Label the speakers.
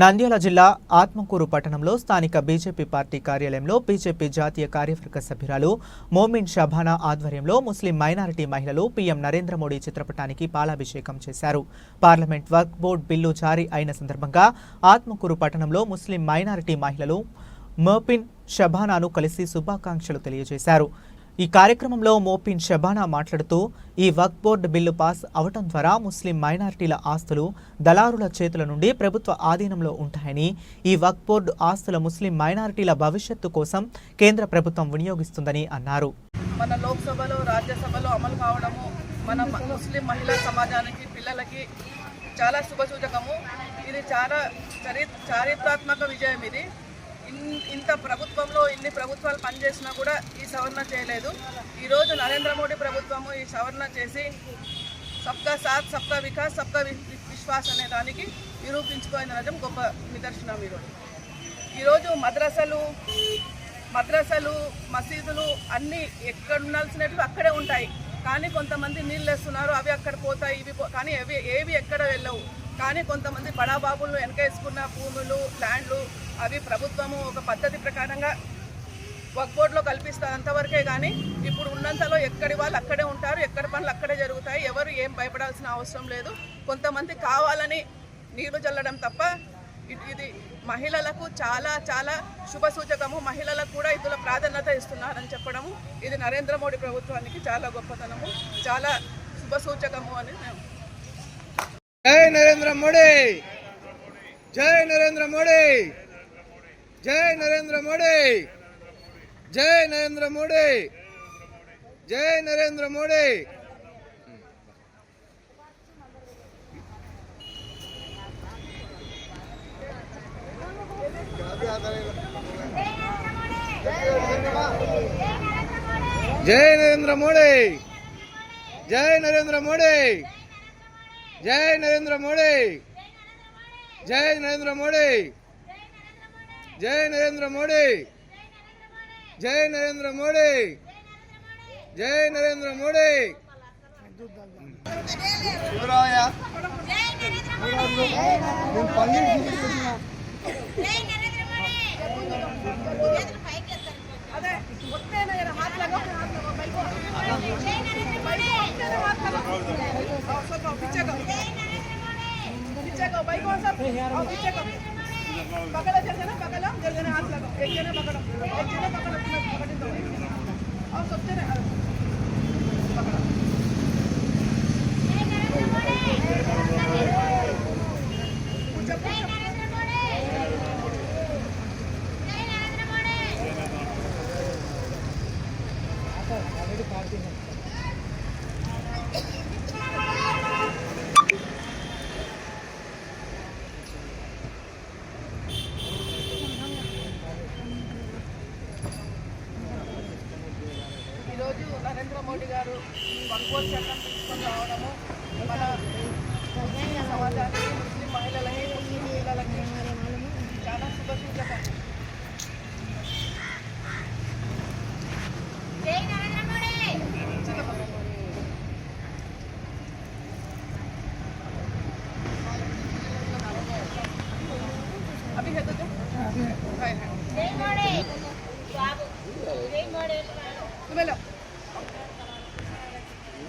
Speaker 1: నంద్యాల జిల్లా ఆత్మకూరు పట్టణంలో స్థానిక బీజేపీ పార్టీ కార్యాలయంలో బీజేపీ జాతీయ కార్యవర్గ సభ్యురాలు మోమిన్ షబానా ఆధ్వర్యంలో ముస్లిం మైనారిటీ మహిళలు పీఎం నరేంద్ర మోడీ చిత్రపటానికి పాలాభిషేకం చేశారు. పార్లమెంట్ వర్క్ బోర్డు బిల్లు జారీ అయిన సందర్భంగా ఆత్మకూరు పట్టణంలో ముస్లిం మైనారిటీ మహిళలు మోపిన్ షబానాను కలిసి శుభాకాంక్షలు తెలియజేశారు. ఈ కార్యక్రమంలో మోపిన్ షబానా మాట్లాడుతూ ఈ వక్ బోర్డు బిల్లు పాస్ అవటం ద్వారా ముస్లిం మైనారిటీల ఆస్తులు దళారుల చేతుల నుండి ప్రభుత్వ ఆధీనంలో ఉంటాయని ఈ వక్ బోర్డు ఆస్తుల ముస్లిం మైనారిటీల భవిష్యత్తు కోసం కేంద్ర ప్రభుత్వం వినియోగిస్తుందని అన్నారు.
Speaker 2: మన లోక్సభలో రాజ్యసభలో అమలు కావడము మన ముస్లిం మహిళా సమాజానికి పిల్లలకి చాలా శుభసూచకము. ఇది చాలా చరి చారిత్రాత్మక విజయం ఇది. ఇంత ప్రభుత్వంలో ఇన్ని ప్రభుత్వాలు పనిచేసినా కూడా ఈ సవరణ చేయలేదు. ఈరోజు నరేంద్ర మోడీ ప్రభుత్వము ఈ సవరణ చేసి సబ్కా సాత్ సబ్కా వికాస్ సబ్కా విశ్వాస్ అనే దానికి నిరూపించుకోవడం గొప్ప నిదర్శనం ఈరోజు ఈరోజు మద్రసలు మద్రసలు మసీదులు అన్నీ ఎక్కడ ఉండాల్సినవి అక్కడే ఉంటాయి. కానీ కొంతమంది నీళ్ళు వేస్తున్నారు అవి అక్కడ పోతాయి ఇవి పో- కానీ అవి ఏవి ఎక్కడ వెళ్ళవు. కానీ కొంతమంది బడాబాబులు వెనకేసుకున్న భూములు ల్యాండ్లు అవి ప్రభుత్వము ఒక పద్ధతి ప్రకారంగా వర్క్ కల్పిస్తారు అంతవరకే కానీ ఇప్పుడు ఉన్నంతలో ఎక్కడి వాళ్ళు అక్కడే ఉంటారు ఎక్కడ పనులు అక్కడే జరుగుతాయి ఎవరు ఏం భయపడాల్సిన అవసరం లేదు. కొంతమంది కావాలని నీళ్ళు చల్లడం తప్ప ఇది- మహిళలకు చాలా చాలా శుభ సూచకము. మహిళలకు కూడా ఇందులో ప్రాధాన్యత ఇస్తున్నారని చెప్పడము. ఇది నరేంద్ర మోడీ ప్రభుత్వానికి చాలా గొప్పతనము చాలా శుభ ಜೈ ನರೇಂದ್ರ ಮೋದಿ
Speaker 3: ಜೈ ನರೇಂದ್ರ ಮೋದಿ ಜೈ ನರೇಂದ್ರ ಮೋದಿ ಜೈ ನರೇಂದ್ರ ಮೋದಿ ಜೈ ನರೇಂದ್ರ ಮೋದಿ ಜೈ ನರೇಂದ್ರ ಮೋದಿ ಜೈ ನರೇಂದ್ರ ಮೋದಿ జై నరేంద్ర మోడీ. జై నరేంద్ర మోడీ. జై నరేంద్ర మోడీ. జై నరేంద్ర మోడీ. జై నరేంద్ర మోడీ. జై నరేంద్ర మోడీ.
Speaker 2: भाई कौन सा और पीछे कब पकड़ो चल जाना पकड़ो जल जाना हाथ लगाओ एक जना पकड़ो एक जना पकड़ो पकड़ दो और सबसे ना पकड़ो पार्टी है ఈ వక్ఫోర్డ్ చట్టం తీసుకొని రావడము మన ముస్లిం సమాజానికి ముస్లిం మహిళలకి ముస్లిం పిల్లలకి చాలా శుభసూచకం अभी है तो जो है है तुम्हें लो